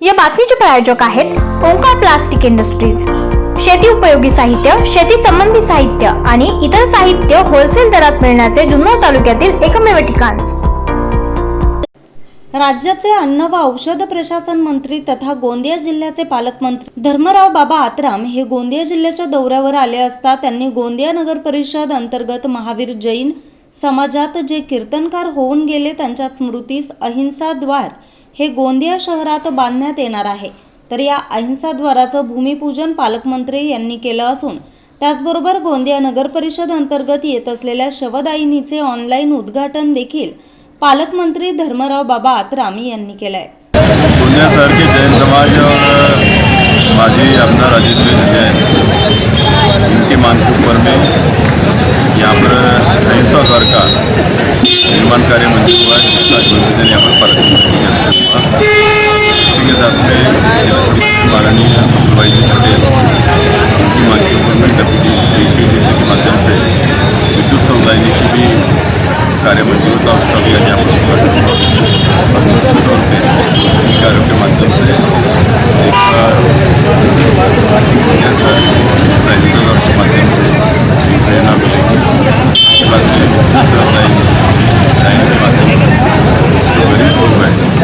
या बातमीचे प्रायोजक आहेत ओंकार प्लास्टिक इंडस्ट्रीज. शेती उपयोगी साहित्य शेती संबंधी साहित्य आणि इतर साहित्य होलसेल दरात मिळण्याचे जुन्नर तालुक्यातील एकमेव ठिकाण. राज्याचे अन्न व औषध प्रशासन मंत्री तथा गोंदिया जिल्ह्याचे पालकमंत्री धर्मराव बाबा आत्राम हे गोंदिया जिल्ह्याच्या दौऱ्यावर आले असता त्यांनी गोंदिया नगर परिषद अंतर्गत महावीर जैन समाजात जे कीर्तनकार होऊन गेले त्यांच्या स्मृतीस अहिंसा द्वार हे गोंदिया शहरात बांधण्यात येणार आहे. तर या अहिंसाद्वाराचं भूमिपूजन पालकमंत्री यांनी केलं असून त्याचबरोबर गोंदिया नगर परिषद अंतर्गत येत असलेल्या शवदायिनीचे ऑनलाईन उद्घाटन देखील पालकमंत्री धर्मराव बाबा आत्राम यांनी केलंय. दुनिया शहर जैन समाज और माजी आमदार अजीत जैन इनकी मांग के में यहाँ पर अहिंसा द्वार का निर्माण कार्य मंजूर हुआ है यहाँ पर पालकमंत्री के हस्ते हुआ इसी के साथ में माननीय भाई जी पटेल उनकी मांग के ऊपर में डब्ल्यू के माध्यम से विद्युत समुदाय की भी कार्य मंजूर था उसका भी आज यहाँ पर उद्घाटन हुआ और निश्चित तौर पे इन कार्यों के माध्यम से एक सीनियर सर साहित्य और के माध्यम से एक प्रेरणा मिलेगी उसके बाद में दूसरा साहित्य साहित्य के माध्यम से जो गरीब लोग हैं उनकी मुक्ति पूरी कर सकते हैं उनके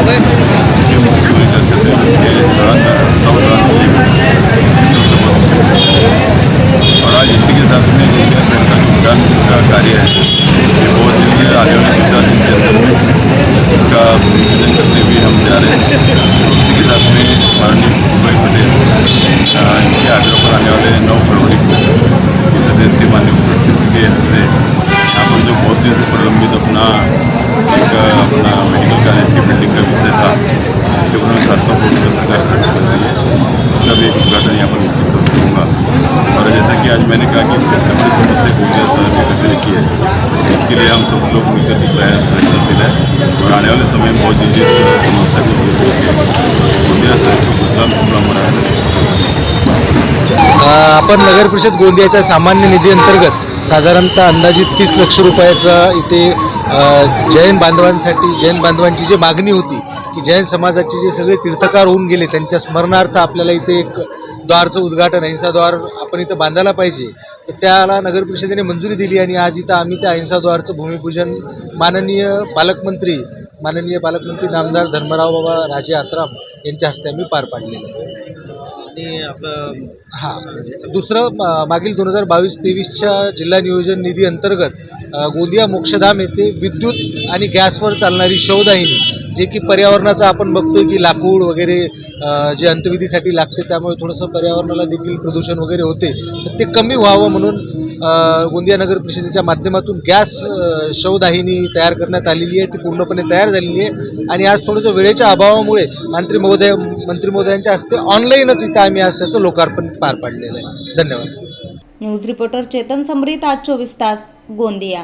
सड़क सब और आज इसी के साथ में दुनिया शहर का जो उद्यान का कार्य है ये बहुत जल्दी आने वाले गुजरात के अंदर में इसका भूमिपूजन करने भी हम जा रहे हैं और उसी के साथ में माननीय भूपेश पटेल अ, इनके आग्रह पर आने वाले नौ फरवरी को इस देश के माननीय मुख्यमंत्री के हस्ते यहाँ पर जो बहुत दिन से प्रलंबित अपना एक अपना मेडिकल कॉलेज की बिल्डिंग का विषय था इसके ऊपर में सरकार कर रही है उसका भी एक उद्घाटन यहाँ पर निश्चित रूप से होगा और जैसा कि आज मैंने कहा कि क्षेत्र से थोड़े से गोंदिया शहर की है. इसके लिए हम सब लोग मिलकर दिख रहे हैं प्रयत्नशील है और आने वाले समय में बहुत जल्दी समस्या को दूर करके गोंदिया शहर को गुजरात खुला बनाया अ, आपण नगर परिषद गोंदियाच्या सामान्य निधी अंतर्गत साधारणतः अंदाजित तीस लक्ष रुपयाचा इथे जैन बांधवांसाठी जैन बांधवांची जी मागणी होती की जैन समाजाचे जे सगळे तीर्थकार होऊन गेले त्यांच्या स्मरणार्थ आपल्याला इथे एक द्वारचं उद्घाटन अहिंसा द्वार आपण इथं बांधायला पाहिजे. तर त्याला नगर परिषदेने मंजुरी दिली आणि आज इथं आम्ही त्या अहिंसा द्वारचं भूमिपूजन माननीय पालकमंत्री माननीय पालकमंत्री नामदार धर्मराव बाबा राजे आत्राम यांच्या हस्ते आम्ही पार पाडलेलं आहे. आणि आपलं हां. दुसरं मागील दोन हजार बावीस तेवीसच्या जिल्हा नियोजन निधी अंतर्गत गोंदिया मोक्षधाम येथे विद्युत आणि गॅसवर चालणारी शवदाहिनी जे की पर्यावरणाचं आपण बघतोय की लाकूड वगैरे जे अंत्यविधीसाठी लागते त्यामुळे थोडंसं पर्यावरणाला देखील प्रदूषण वगैरे होते. तर ते कमी व्हावं म्हणून गोंदिया नगर परिषदेच्या माध्यमातून गॅस शवदाहिनी तयार करण्यात आलेली आहे. ती पूर्णपणे तयार झालेली आहे. आणि आज थोडंसं वेळेच्या अभावामुळे मंत्री महोदय मंत्री महोदयांच्या हस्ते ऑनलाईनच इथं आम्ही आज त्याचं लोकार्पण पार पाडलेलं आहे. धन्यवाद. न्यूज रिपोर्टर चेतन समरीत आज चोवीस तास गोंदिया.